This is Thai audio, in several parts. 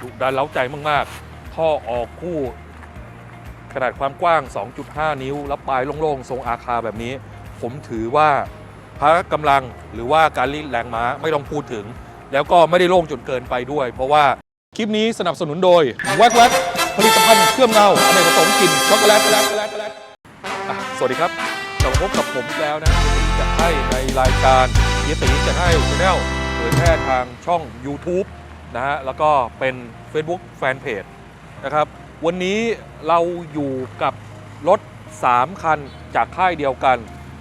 ดุดันเล้าใจมากๆ ท่อออกคู่ ขนาดความกว้าง 2.5 นิ้ว แล้วปลายโล่งๆ ทรงอาคาแบบนี้ ผมถือว่าพละกำลังหรือว่าการรีดแรงม้าไม่ต้องพูดถึง แล้วก็ไม่ได้โล่งจนเกินไปด้วย เพราะว่าคลิปนี้สนับสนุนโดยแวกแวกผลิตภัณฑ์เครื่องเงาอเนกประสงค์กลิ่นช็อกโกแลตช็อกโกแลตช็อกโกแลตช็อกโกแลตอะสวัสดีครับกลับมาพบกับผมอีกแล้วนะที่จะให้ในรายการเฮียตีจะให้ช anel เผยแพร่ทางช่อง YouTube นะฮะแล้วก็เป็น Facebook Fanpage นะครับ วันนี้เราอยู่กับรถ 3 คันจากค่ายเดียวกัน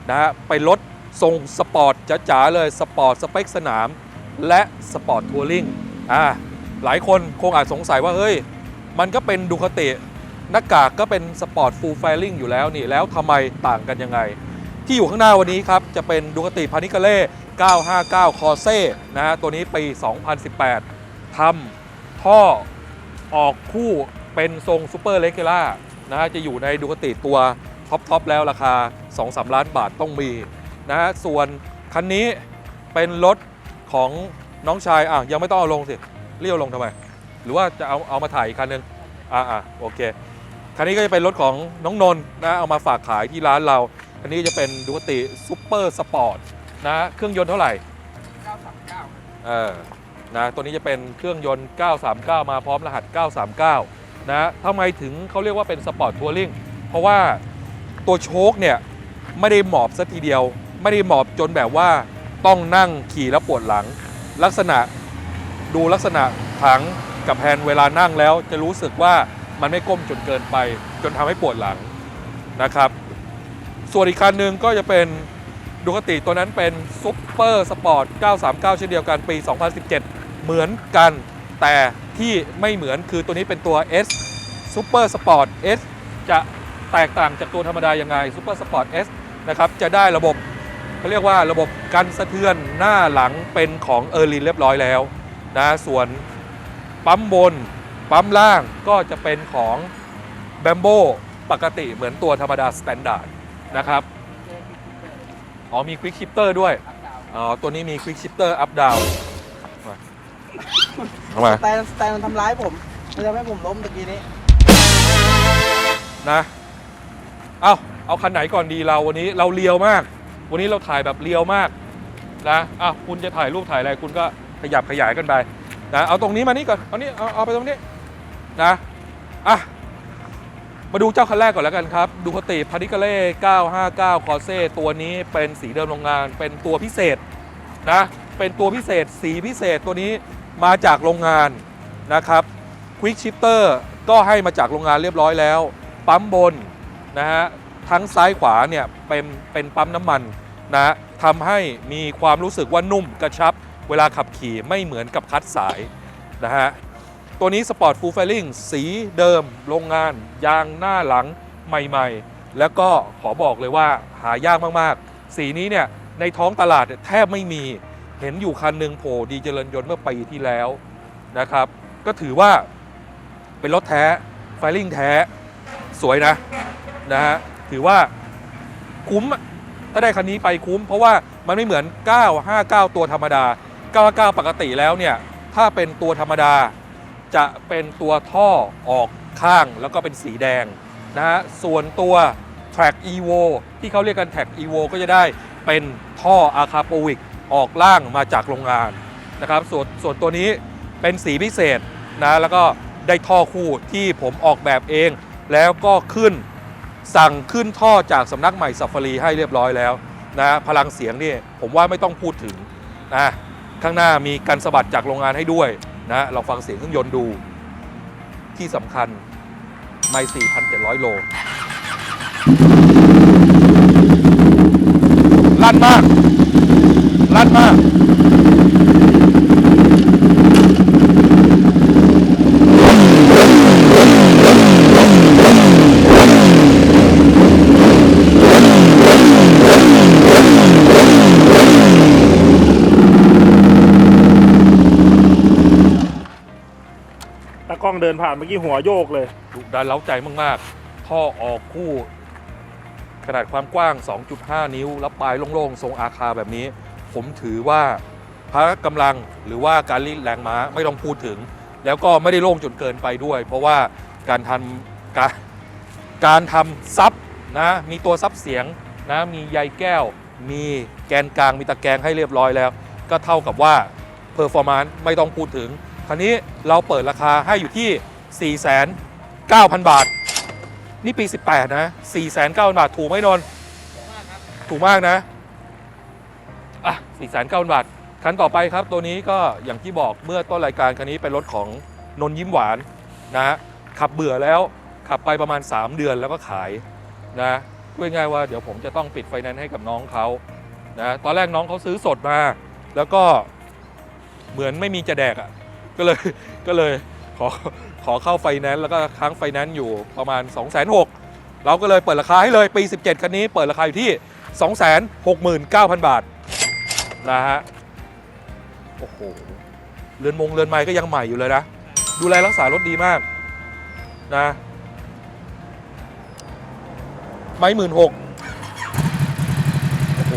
นะฮะเป็นรถทรงสปอร์ตจ๋าๆเลยสปอร์ตสเปคสนาม และสปอร์ตทัวริงอ่าหลายคนคงอาจสงสัยว่า เฮ้ย มันก็เป็นดูคาติหน้ากากก็เป็นสปอร์ตฟูลไฟลิงอยู่แล้วนี่ แล้วทำไมต่างกันยังไง ที่อยู่ข้างหน้าวันนี้ครับ จะเป็นดูคาติพานิกาเล่ 959 คอเซ่นะฮะตัวนี้ปี 2018 ทำท่อออกคู่เป็นทรงซูเปอร์เลก u ล่านะฮะจะอยู่ในดูคาติตัวท็อปทอปแล้วราคา 2-3 ล้านบาทต้องมีนะฮะส่วนคันนี้เป็นรถของน้องชายอะยังไม่ต้องเอาลงสิเลี้ยวลงทำไม หรือว่าจะเอาเอามาถ่ายอีกคันหนึงอ่าอ่าโอเคคันนี้ก็จะเป็นรถของน้องนนท์นะเอามาฝากขายที่ร้านเราคันนี้จะเป็นดูคติซูเปอร์สปอร์ตนะเครื่องยนต์เท่าไหร่939เออ นะตัวนี้จะเป็นเครื่องยนต์ 939 มาพร้อมรหัส 939 นะทำไมถึงเขาเรียกว่าเป็นสปอร์ตทัวริงเพราะว่าตัวโชคเนี่ย ไม่ได้หมอบสัทีเดียว ไม่ได้หมอบจนแบบว่าต้องนั่งขี่แล้วปวดหลัง ลักษณะดูลักษณะถังกับแฮนด์เวลานั่งแล้ว จะรู้สึกว่ามันไม่ก้มจนเกินไป จนทำให้ปวดหลังนะครับ ส่วนอีกคันหนึ่งก็จะเป็นดูคติตัวนั้นเป็นซุปเปอร์สปอร์ต 939 เช่นเดียวกันปี 2017 เหมือนกันแต่ที่ไม่เหมือนคือตัวนี้เป็นตัว S Super Sport S จะแตกต่างจากตัวธรรมดายังไง Super Sport S นะครับจะได้ระบบเขาเรียกว่าระบบกันสะเทือนหน้าหลังเป็นของเออร์ลินเรียบร้อยแล้วนะส่วนปั๊มบน ปั๊มล่างก็จะเป็นของ b บมโบปกติเหมือนตัวธรรมดาสแตนดาร์ดนะครับอ๋อมี Quick Shifter ด้วยอ๋อตัวนี้มี Quick Shifter up down ทำไมสแตนสแตนมันทำร้ายผมมันทำให้ผมล้มตะกี้นี้ นะ เอาเอาคันไหนก่อนดีเราวันนี้เราเลียวมาก วันนี้เราถ่ายแบบเลียวมากนะอะคุณจะถ่ายรูปถ่ายอะไรคุณก็ขยับขยายกันไปนะเอาตรงนี้มานี่ก่อนเอานี่เอาเอาไปตรงนี้นะอะมาดูเจ้าคันแรกก่อนแล้วกันครับ ดูคติพานิกาเล่ 959 คอเซ่ตัวนี้เป็นสีเดิมโรงงาน เป็นตัวพิเศษนะ เป็นตัวพิเศษ สีพิเศษตัวนี้ มาจากโรงงานนะครับควิกชิปเตอร์ก็ให้มาจากโรงงานเรียบร้อยแล้ว ปั๊มบนนะฮะทั้งซ้ายขวาเนี่ยเป็นเป็นปั๊มน้ำมันนะทำให้มีความรู้สึกว่านุ่มกระชับ เวลาขับขี่ไม่เหมือนกับคัดสายนะฮะตัวนี้สปอร์ตฟูลไฟลิ่งสีเดิม โรงงาน ยางหน้าหลังใหม่ๆ แล้วก็ขอบอกเลยว่าหายากมากๆ สีนี้เนี่ยในท้องตลาดแทบไม่มี เห็นอยู่คันหนึ่งโผล่ดีเจริญยนต์เมื่อปีที่แล้วนะครับ ก็ถือว่าเป็นรถแท้ ไฟลิ่งแท้ สวยนะนะฮะถือว่าคุ้มถ้าได้คันนี้ไปคุ้ม เพราะว่ามันไม่เหมือน 959 ตัวธรรมดา 959 ปกติแล้วเนี่ย ถ้าเป็นตัวธรรมดา จะเป็นตัวท่อออกข้างแล้วก็เป็นสีแดงนะฮะส่วนตัว Track Evo ที่เขาเรียกกัน Track Evo ก็จะได้เป็นท่ออาคาโปวิก ออกล่างมาจากโรงงานนะครับส่วนส่วนตัวนี้เป็นสีพิเศษนะแล้วก็ได้ท่อคู่ที่ผมออกแบบเอง แล้วก็ขึ้นสั่งขึ้นท่อจากสำนักใหม่ซัฟฟารีให้เรียบร้อยแล้วนะพลังเสียงนี่ผมว่าไม่ต้องพูดถึงนะข้างหน้ามีกันสะบัดจากโรงงานให้ด้วยนะเราฟังเสียงเครื่องยนต์ดูที่สำคัญไม่4,700 โลลั่นมาก ลั่นมากตากล้องเดินผ่านเมื่อกี้หัวโยกเลย ดุดันเล้าใจมากๆ ท่อออกคู่ ขนาดความกว้าง 2.5 นิ้วแล้วปลายโล่งๆ ทรงอาคาแบบนี้ ผมถือว่าพละกำลังหรือว่าการรีดแรงม้าไม่ต้องพูดถึง แล้วก็ไม่ได้โล่งจนเกินไปด้วย เพราะว่าการทำการการทำซับนะมีตัวซับเสียงนะมีใยแก้ว มีแกนกลางมีตะแกรงให้เรียบร้อยแล้ว ก็เท่ากับว่าเพอร์ฟอร์มานซ์ไม่ต้องพูดถึง คราวนี้เราเปิดราคาให้อยู่ที่ 4,900บาท นี่ปี 18 นะ 4,900 บาทถูกไหมนนถูกมากนะ อะ4,900บาท คันต่อไปครับ ตัวนี้ก็อย่างที่บอกเมื่อต้นรายการคันนี้เป็นรถของนนยิ้มหวานนะฮะขับเบื่อแล้วขับไปประมาณ 3 เดือนแล้วก็ขายนะพูดง่ายว่าเดี๋ยวผมจะต้องปิดไฟแนนซ์ให้กับน้องเขานะตอนแรกน้องเขาซื้อสดมา แล้วก็เหมือนไม่มีจะแดกอะ่ะก็เลยก็เลยขอขอเข้าไฟแนนซ์แล้วก็ค้างไฟแนนซ์อยู่ประมาณ 2 6 0 0 0เราก็เลยเปิดราคาให้เลยปี 17 คันนี้เปิดราคาอยู่ที่ 269,000 บาท นะฮะ โอ้โห เรือนมงเรือนไม้ก็ยังใหม่อยู่เลยนะ ดูแลรักษารถดีมากนะ ไม้หมื่นหกโอ้โห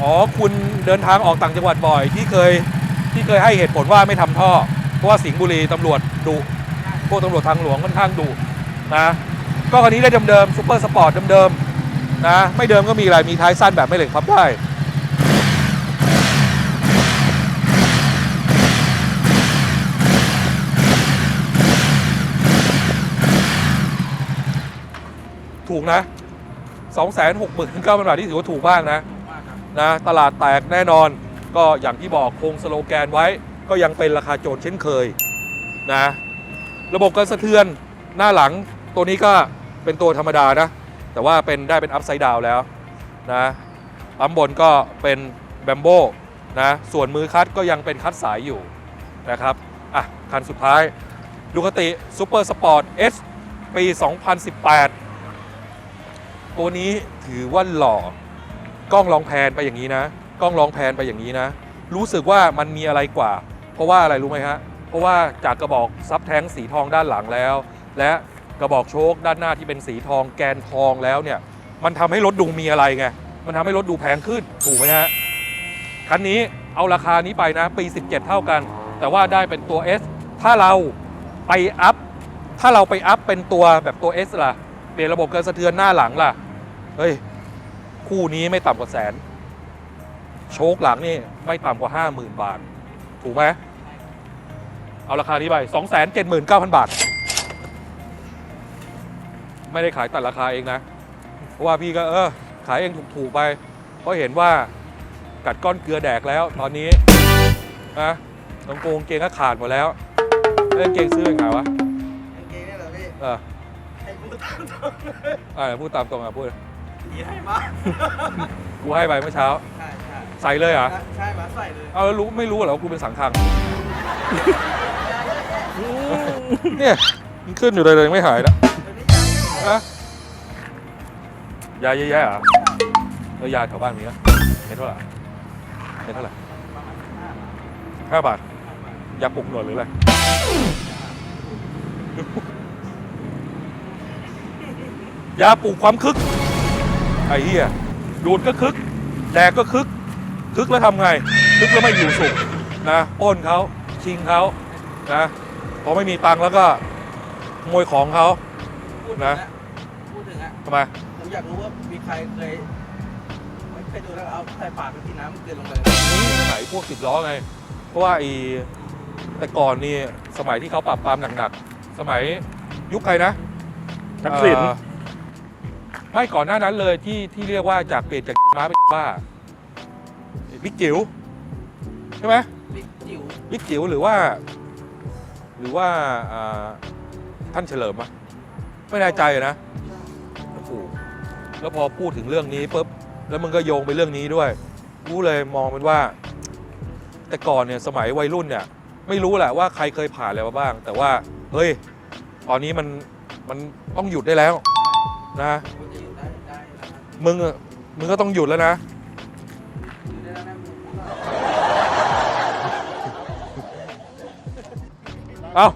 อ๋อ คุณเดินทางออกต่างจังหวัดบ่อยที่เคยที่เคยให้เหตุผลว่าไม่ทำท่อ เพราะว่าสิงห์บุรีตำรวจดุพวกตำรวจทางหลวงค่อนข้างดุนะ ก็คันนี้ได้เดิมๆซูเปอร์สปอร์ตเดิม นะไม่เดิมก็มีอะไรมีท้ายสั้นแบบไม่เหล็กพับได้ถูกนะ269,000บาทที่ถือว่าถูกมากนะกนะ ตลาดแตกแน่นอน ก็อย่างที่บอกคงสโลแกนไว้ ก็ยังเป็นราคาโจรเช่นเคยนะ ระบบการสะเทือนหน้าหลังตัวนี้ก็เป็นตัวธรรมดานะ แต่ว่าเป็นได้เป็นอัพไซด์ดาวแล้วนะปั๊มบนก็เป็นแบมโบนะส่วนมือคัดก็ยังเป็นคัดสายอยู่นะครับอะคันสุดท้ายดูคติซูเปอร์สปอร์ต S ปี 2018 ตัวนี้ถือว่าหล่อกล้องลองแพนไปอย่างนี้นะ กล้องลองแพนไปอย่างนี้นะ รู้สึกว่ามันมีอะไรกว่า เพราะว่าอะไรรู้ไหมฮะ เพราะว่าจากกระบอกซับแท้งสีทองด้านหลังแล้ว และ กระบอกโชคด้านหน้าที่เป็นสีทองแกนทองแล้วเนี่ย มันทำให้รถดูมีอะไรไง มันทำให้รถดูแพงขึ้นถูกไหมฮะ คันนี้เอาราคานี้ไปนะ ปี 17 เท่ากัน แต่ว่าได้เป็นตัว S ถ้าเราไปอัพ ถ้าเราไปอัพเป็นตัวแบบตัว S ล่ะ เปลี่ยนระบบเการสะเทือนหน้าหลังล่ะ เฮ้ย คู่นี้ไม่ต่ำกว่าแสน โชคหลังนี่ไม่ต่ำกว่า 50,000 บาท ถูกไหมเอาราคานี้ไป 279,000 บาท ไม่ได้ขายตัดราคาเองนะ เพราะว่าพี่ก็เออขายเองถูกๆไป เพราะเห็นว่ากัดก้อนเกลือแดกแล้วตอนนี้นะตรงโกงเกงก็ขาดหมดแล้วเล่นเกงซื้อยังไงวะกางเกงเนี่ยเหรอพี่เออให้พูดตามตรงอ่าพูดตามตรงอะพูดดีให้มากูให้ไปเมื่อเช้า ใช่ใช่ใส่เลยเหรอะใช่มาใส่เลยเอาแล้วรู้ไม่รู้เหรอว่ากูเป็นสังขังเนี่ยมันขึ้นอยู่เลยเลยยังไม่หายนะตัวนี้ยาย อะยาเยอะแยะเหรอะเออยาแถวบ้านมีนะเห็นเท่าไหร่เห็นเท่าไหร่ประมาณห้าห้าบาท ยาปลุกหนวดหรืออะไร ยาปลุกความคึก ไอ้เหี้ย ดูดก็คึก แดกก็คึก คึกแล้วทำไง คึกแล้วไม่อยู่สุขนะปล้นเขาชิงเขานะ พอไม่มีตังค์แล้วก็ขโมยของเขา พูดถึงนะอะพูดถึงอะทำไมผมอยากรู้ว่ามีใครเคยไม่เคยดูแล้วเอาใส่ปากไปกินน้ำมันเกินลงไปนี่ไหนพวกติดล้อไง เพราะว่าไอ้แต่ก่อนนี่สมัยที่เขาปราบปรามหนักๆ สมัยยุคใครนะทักษิณ เอ่อไม่ก่อนหน้านั้นเลยที่ที่เรียกว่าจากเปลี่ยนจากม้าเป็นว่าบิ๊กจิ๋วใช่ไหมบิ๊กจิ๋ว บิ๊กจิ๋วหรือว่า หรือว่าอ่าท่านเฉลิมอะ ไม่แน่ใจนะโอ้โหแล้วพอพูดถึงเรื่องนี้ปุ๊บแล้วมึงก็โยงไปเรื่องนี้ด้วยรู้เลยมองเป็นว่า แต่ก่อนเนี่ยสมัยวัยรุ่นเนี่ย ไม่รู้แหละว่าใครเคยผ่านอะไรมาบ้าง แต่ว่าเฮ้ยตอนนี้มันมันต้องหยุดได้แล้วนะมึงมึงก็ต้องหยุดแล้วนะเอา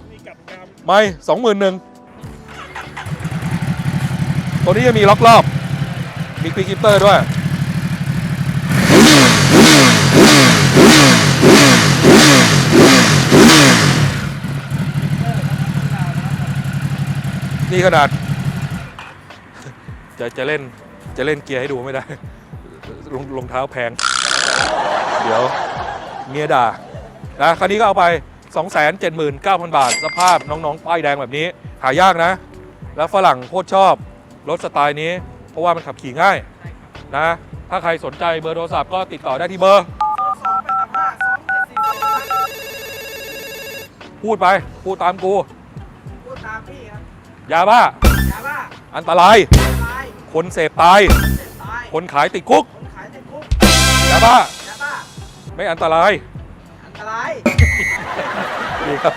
ไม่สองหมื่นหนึ่ง ตัวนี้จะมีล็อกรอบ มีควิกคิปเตอร์ด้วย นี่ขนาด จะจะเล่นจะเล่นเกียร์ให้ดูไม่ได้รองรองเท้าแพง เดี๋ยวเมียด่านะคันนี้ก็เอาไป 279,000 บาท สภาพน้อง ๆ ป้ายแดงแบบนี้ หายากนะ แล้วฝรั่งโคตรชอบ รถสไตล์นี้ เพราะว่ามันขับขี่ง่ายนะ ถ้าใครสนใจเบอร์โทรศัพท์ก็ติดต่อได้ที่เบอร์สองแปดสามห้าสองเจ็ดสี่สี่ครับพูดไป พูดตามกู พูดตามพี่ครับยาบ้า ยาบ้าอันตราย ตายคนเสพตาย เสร็จตาย คนขายติดคุกคนขายติดคุกยาบ้า ยาบ้าไม่อันตราย อันตราย ดีครับ